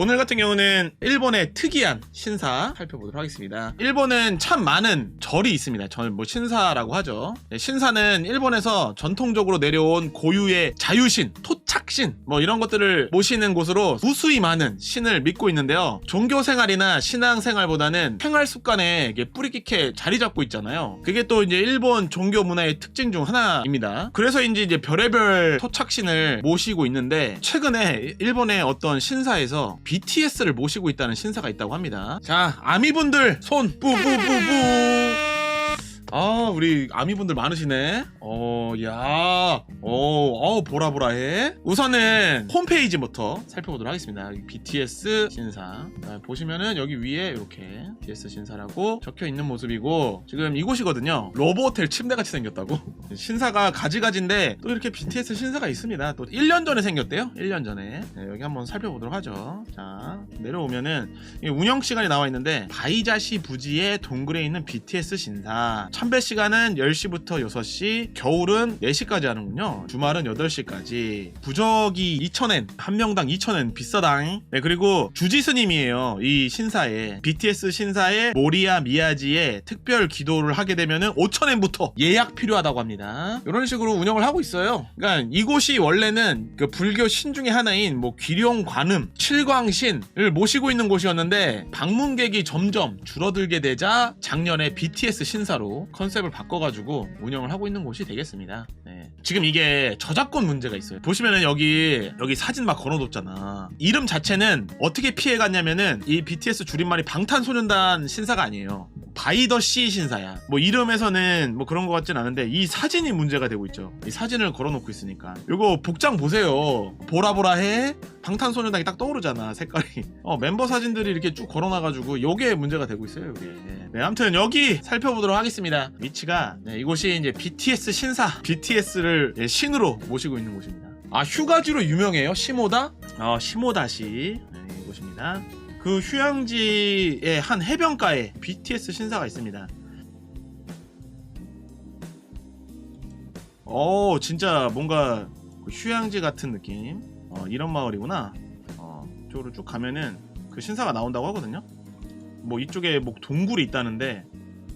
오늘 같은 경우는 일본의 특이한 신사 살펴보도록 하겠습니다. 일본은 참 많은 절이 있습니다. 절, 뭐 신사라고 하죠. 네, 신사는 일본에서 전통적으로 내려온 고유의 자유신, 토착신, 뭐 이런 것들을 모시는 곳으로 무수히 많은 신을 믿고 있는데요. 종교 생활이나 신앙 생활보다는 생활 습관에 뿌리 깊게 자리 잡고 있잖아요. 그게 또 이제 일본 종교 문화의 특징 중 하나입니다. 그래서인지 이제 별의별 토착신을 모시고 있는데 최근에 일본의 어떤 신사에서 BTS를 모시고 있다는 신사가 있다고 합니다. 자, 아미분들 손 뿌뿌뿌뿌. 아, 우리 아미분들 많으시네. 어, 야, 어, 어, 보라보라해. 우선은 홈페이지부터 살펴보도록 하겠습니다. BTS 신사. 자, 보시면은 여기 위에 이렇게 BTS 신사라고 적혀 있는 모습이고, 지금 이곳이거든요. 로보호텔 침대같이 생겼다고. 신사가 가지가지인데, 또 이렇게 BTS 신사가 있습니다. 또 1년 전에 생겼대요. 1년 전에. 네, 여기 한번 살펴보도록 하죠. 자, 내려오면은, 이 운영 시간이 나와 있는데, 바이자시 부지의 동굴에 있는 BTS 신사. 참배 시간은 10시부터 6시, 겨울은 4시까지 하는군요. 주말은 8시까지. 부적이 2,000엔, 한 명당 2,000엔 비싸당. 네, 그리고 주지스님이에요. 이 신사에. BTS 신사에 모리야 미야지에 특별 기도를 하게 되면은 5,000엔부터 예약 필요하다고 합니다. 이런 식으로 운영을 하고 있어요. 그러니까 이곳이 원래는 그 불교 신 중에 하나인 뭐 귀룡 관음, 칠광신을 모시고 있는 곳이었는데 방문객이 점점 줄어들게 되자 작년에 BTS 신사로 컨셉을 바꿔가지고 운영을 하고 있는 곳이 되겠습니다. 네. 지금 이게 저작권 문제가 있어요. 보시면은 여기 여기 사진 막 걸어뒀잖아. 이름 자체는 어떻게 피해갔냐면은 이 BTS 줄임말이 방탄소년단 신사가 아니에요. 바이더 씨 신사야. 뭐 이름에서는 뭐 그런 것 같진 않은데 이 사진이 문제가 되고 있죠. 이 사진을 걸어놓고 있으니까. 이거 복장 보세요. 보라보라 해. 방탄소년단이 딱 떠오르잖아 색깔이. 어 멤버 사진들이 이렇게 쭉 걸어놔가지고 요게 문제가 되고 있어요. 요게. 네. 네, 아무튼 여기 살펴보도록 하겠습니다. 위치가 네, 이곳이 이제 BTS 신사, BTS를 신으로 모시고 있는 곳입니다. 아 휴가지로 유명해요. 시모다. 어 시모다시 네, 이곳입니다. 그 휴양지의 한 해변가에 BTS 신사가 있습니다. 어, 진짜 뭔가 그 휴양지 같은 느낌. 어, 이런 마을이구나. 어, 이쪽으로 쭉 가면은 그 신사가 나온다고 하거든요. 뭐 이쪽에 뭐 동굴이 있다는데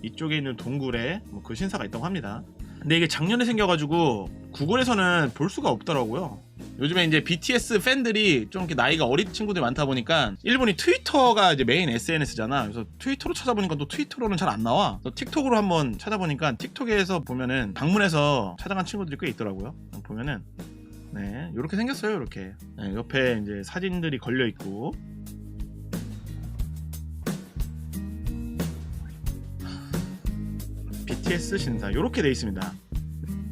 이쪽에 있는 동굴에 뭐 그 신사가 있다고 합니다. 근데 이게 작년에 생겨가지고 구글에서는 볼 수가 없더라고요. 요즘에 이제 BTS 팬들이 좀 이렇게 나이가 어린 친구들이 많다 보니까 일본이 트위터가 이제 메인 SNS잖아. 그래서 트위터로 찾아보니까 또 트위터로는 잘 안 나와. 또 틱톡으로 한번 찾아보니까 틱톡에서 보면은 방문해서 찾아간 친구들이 꽤 있더라고요. 보면은 네 이렇게 생겼어요. 이렇게 네, 옆에 이제 사진들이 걸려 있고 BTS 신사 이렇게 돼 있습니다.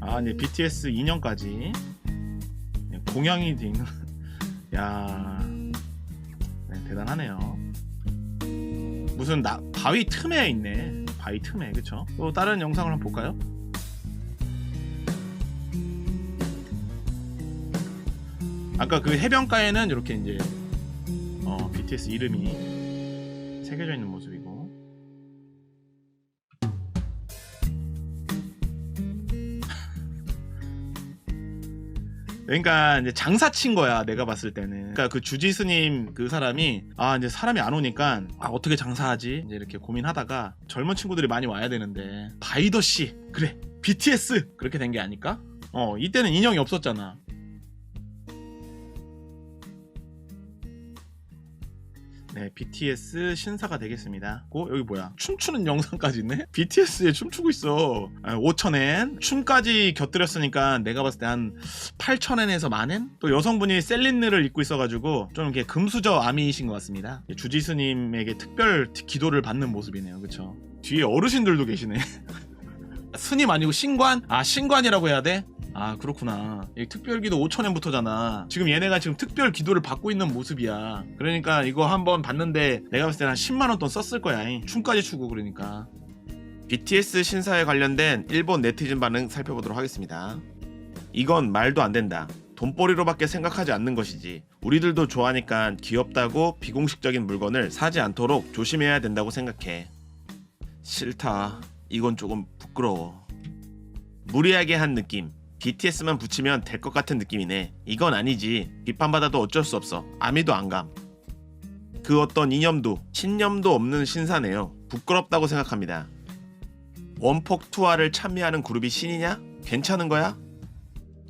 아, 이제 BTS 인형까지 돼 있는. 야, 네, 대단하네요. 무슨 나, 바위 틈에 있네. 바위 틈에, 그쵸? 또 다른 영상을 한번 볼까요? 아까 그 해변가에는 이렇게 이제 어, BTS 이름이 새겨져 있는 모습이고 그러니까 이제 장사 친 거야 내가 봤을 때는. 그러니까 그 주지 스님 그 사람이 아 이제 사람이 안 오니까 아 어떻게 장사하지? 이제 이렇게 고민하다가 젊은 친구들이 많이 와야 되는데 바이더 씨 그래 BTS 그렇게 된 게 아닐까? 어 이때는 인형이 없었잖아 네, BTS 신사가 되겠습니다. 고 여기 뭐야? 춤추는 영상까지 있네? BTS에 춤추고 있어. 아, 5천엔 춤까지 곁들였으니까 내가 봤을 때 한 8천엔에서 만엔? 또 여성분이 셀린느를 입고 있어가지고 좀 이렇게 금수저 아미이신 것 같습니다. 주지스님에게 특별 기도를 받는 모습이네요. 그쵸? 뒤에 어르신들도 계시네. 스님 아니고 신관? 아 신관이라고 해야 돼? 아 그렇구나 이 특별기도 5천엔부터잖아 지금 얘네가 지금 특별 기도를 받고 있는 모습이야 그러니까 이거 한번 봤는데 내가 봤을 때한 10만원 돈 썼을 거야 잉. 춤까지 추고 그러니까 BTS 신사에 관련된 일본 네티즌 반응 살펴보도록 하겠습니다. 이건 말도 안 된다. 돈벌이로밖에 생각하지 않는 것이지. 우리들도 좋아하니까 귀엽다고 비공식적인 물건을 사지 않도록 조심해야 된다고 생각해. 싫다. 이건 조금 부끄러워. 무리하게 한 느낌. BTS만 붙이면 될 것 같은 느낌이네. 이건 아니지. 비판받아도 어쩔 수 없어. 아미도 안 감. 그 어떤 이념도 신념도 없는 신사네요. 부끄럽다고 생각합니다. 원폭 투하를 참여하는 그룹이 신이냐? 괜찮은 거야?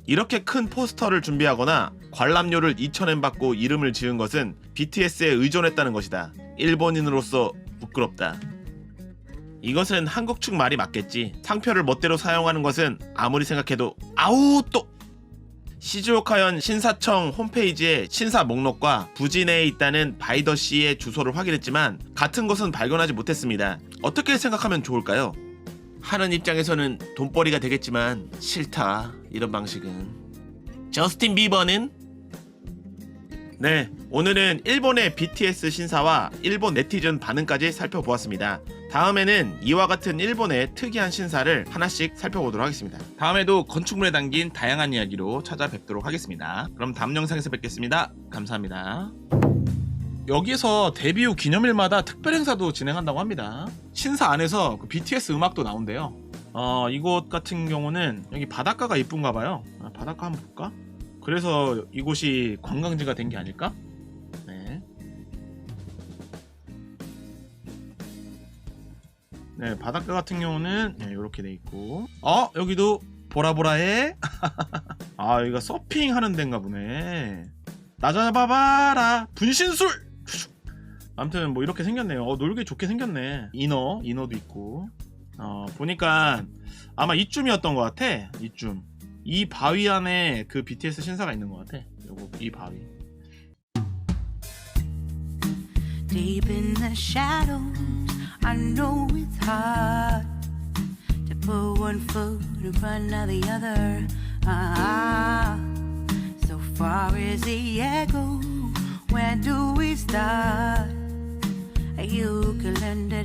이렇게 큰 포스터를 준비하거나 관람료를 2,000엔 받고 이름을 지은 것은 BTS에 의존했다는 것이다. 일본인으로서 부끄럽다. 이것은 한국 측 말이 맞겠지. 상표를 멋대로 사용하는 것은 아무리 생각해도 아우 또 시즈오카현 신사청 홈페이지에 신사 목록과 부진에 있다는 바이더 씨의 주소를 확인했지만 같은 것은 발견하지 못했습니다. 어떻게 생각하면 좋을까요? 하는 입장에서는 돈벌이가 되겠지만 싫다 이런 방식은 저스틴 비버는 네 오늘은 일본의 BTS 신사와 일본 네티즌 반응까지 살펴보았습니다 다음에는 이와 같은 일본의 특이한 신사를 하나씩 살펴보도록 하겠습니다 다음에도 건축물에 담긴 다양한 이야기로 찾아뵙도록 하겠습니다. 그럼 다음 영상에서 뵙겠습니다. 감사합니다. 여기에서 데뷔 후 기념일마다 특별 행사도 진행한다고 합니다. 신사 안에서 그 BTS 음악도 나온대요. 어, 이곳 같은 경우는 여기 바닷가가 이쁜가 봐요. 아, 바닷가 한번 볼까? 그래서 이곳이 관광지가 된 게 아닐까? 네. 네, 바닷가 같은 경우는 네, 이렇게 돼 있고, 어 여기도 보라보라해. 아 여기가 서핑 하는 데인가 보네. 나 잡아봐라 분신술. 아무튼 뭐 이렇게 생겼네요. 어, 놀기 좋게 생겼네. 이너 이너도 있고. 어 보니까 아마 이쯤이었던 것 같아. 이쯤. 이 바위 안에 그 BTS 신사가 있는 것 같아. 요거 이 바위. Deep in the shadows, I know it's hard to put one foot in front of the other. Ah, so far as the echo, where do we start? You can lend it